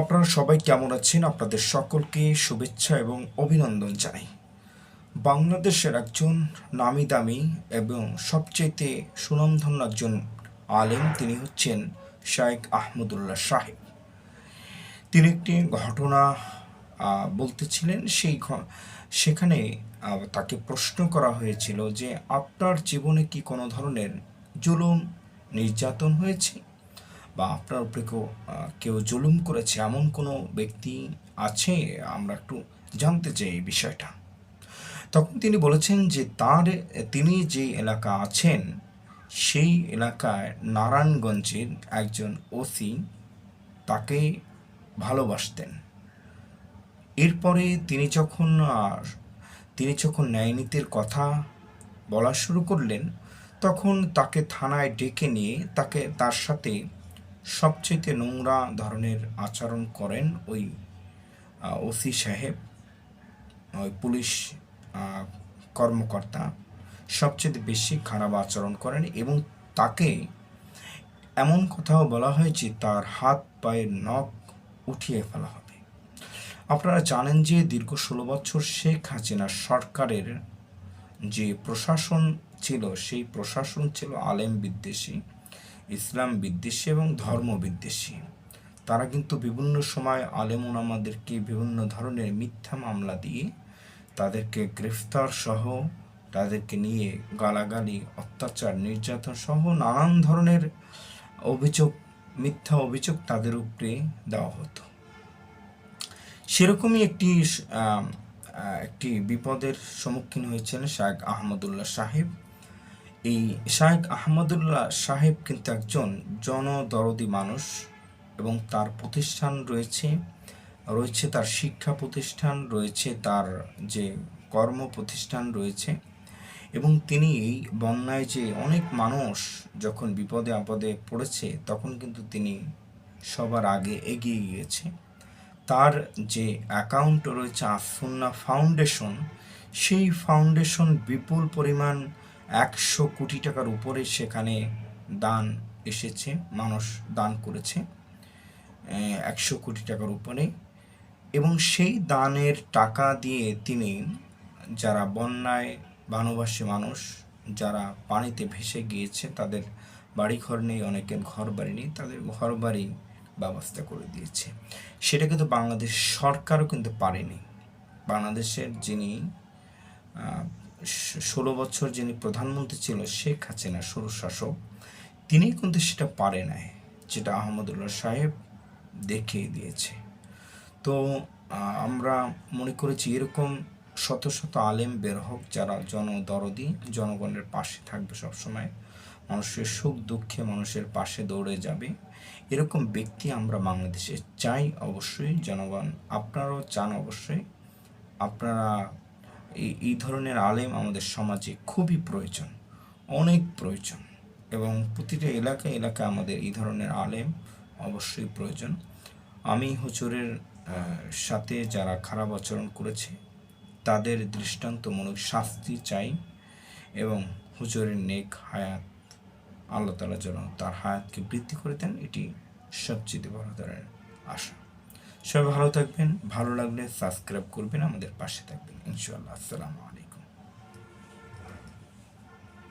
আপনারা সবাই কেমন আছেন? আপনাদের সকলকে শুভেচ্ছা এবং অভিনন্দন জানাই। বাংলাদেশের একজন নামি দামি এবং সবচেয়ে সুনামধন্য একজন আলেম তিনি হচ্ছেন শায়েক আহমদুল্লাহ সাহেব। তিনি একটি ঘটনা বলতেছিলেন। সেই সেখানে তাকে প্রশ্ন করা হয়েছিল যে, আপনার জীবনে কি কোনো ধরনের জুলুম, নির্যাতন হয়েছে? বা আপনার উপরে কেউ কেউ জুলুম করেছে এমন কোনো ব্যক্তি আছে? আমরা একটু জানতে চাই এই বিষয়টা। তখন তিনি বলেছেন যে তার তিনি যে এলাকা আছেন সেই এলাকায় নারায়ণগঞ্জের একজন ওসি তাকে ভালোবাসতেন। এরপরে তিনি যখন আহ, তিনি যখন ন্যায়নীতির কথা বলা শুরু করলেন তখন তাকে থানায় ডেকে নিয়ে তাকে তার সাথে সবচেয়ে নোংরা ধরনের আচরণ করেন ওই ওসি সাহেব, ওই পুলিশ কর্মকর্তা। সবচেয়ে বেশি খারাপ আচরণ করেন এবং তাকে এমন কথাও বলা হয় যে তার হাত পায়ের নখ উঠিয়ে ফেলা হবে। আপনারা জানেন যে দীর্ঘ ষোলো বছর শেখ হাসিনা সরকারের যে প্রশাসন ছিল, সেই প্রশাসন ছিল আলেম বিদ্বেষী। ইসলাম বিদ্বেষী এবং ধর্ম বিদ্বেষী। তারা কিন্তু বিভিন্ন সময় আলেম আমাদেরকে বিভিন্ন ধরনের মিথ্যা মামলা দিয়ে তাদেরকে গ্রেফতার সহ তাদেরকে নিয়ে গালাগালি, অত্যাচার, নির্যাতন সহ নানান ধরনের অভিযোগ, মিথ্যা অভিযোগ তাদের উপরে দেওয়া হতো। সেরকমই একটি একটি বিপদের সম্মুখীন হয়েছেন শায়েক আহমদুল্লাহ সাহেব। এই শায়েক আহমদুল্লাহ সাহেব কিন্তু একজন জনদরদি মানুষ এবং তার প্রতিষ্ঠান রয়েছে রয়েছে তার শিক্ষা প্রতিষ্ঠান, রয়েছে তার যে কর্ম প্রতিষ্ঠান রয়েছে এবং তিনি এই বন্যায় যে অনেক মানুষ যখন বিপদে আপদে পড়েছে, তখন কিন্তু তিনি সবার আগে এগিয়ে গিয়েছে। তার যে অ্যাকাউন্ট রয়েছে আসুন্না ফাউন্ডেশন সেই ফাউন্ডেশন বিপুল পরিমাণ একশো কোটি টাকার উপরে সেখানে দান এসেছে, মানুষ দান করেছে একশো কোটি টাকার উপরে। এবং সেই দানের টাকা দিয়ে তিনি যারা বন্যায় বানবাসী মানুষ, যারা পানিতে ভেসে গিয়েছে, তাদের বাড়িঘর নেই, অনেকের ঘর বাড়ি নেই, তাদের ঘর বাড়ি ব্যবস্থা করে দিয়েছে। সেটা কিন্তু বাংলাদেশ সরকারও কিন্তু পারেনি। বাংলাদেশের যিনি ষোলো বছর যিনি প্রধানমন্ত্রী ছিল, শেখ হাসিনা সরু শাসক তিনি কিন্তু সেটা পারে নাই, যেটা আহমদুল্লাহ সাহেব দেখিয়ে দিয়েছে। তো আমরা মনে করেছি এরকম শত শত আলেম বের হোক, যারা জনদরদি, জনগণের পাশে থাকবে সবসময়, মানুষের সুখ দুঃখে মানুষের পাশে দৌড়ে যাবে। এরকম ব্যক্তি আমরা বাংলাদেশে চাই অবশ্যই, জনগণ আপনারাও চান অবশ্যই। আপনারা এই এই ধরনের আলেম আমাদের সমাজে খুবই প্রয়োজন, অনেক প্রয়োজন এবং প্রতিটা এলাকা এলাকা আমাদের এই ধরনের আলেম অবশ্যই প্রয়োজন। আমি হুজুরের সাথে যারা খারাপ আচরণ করেছে, তাদের দৃষ্টান্তমূলক শাস্তি চাই এবং হুজুরের নেক হায়াত আল্লাহ তালা যেন তার হায়াতকে বৃদ্ধি করে দেন, এটি সবচেয়ে বড় ধরনের আশা। সবাই ভালো থাকবেন ভালো লাগলে সাবস্ক্রাইব করবেন আমাদের পাশে থাকবেন। ইনশাআল্লাহ আসসালামু আলাইকুম।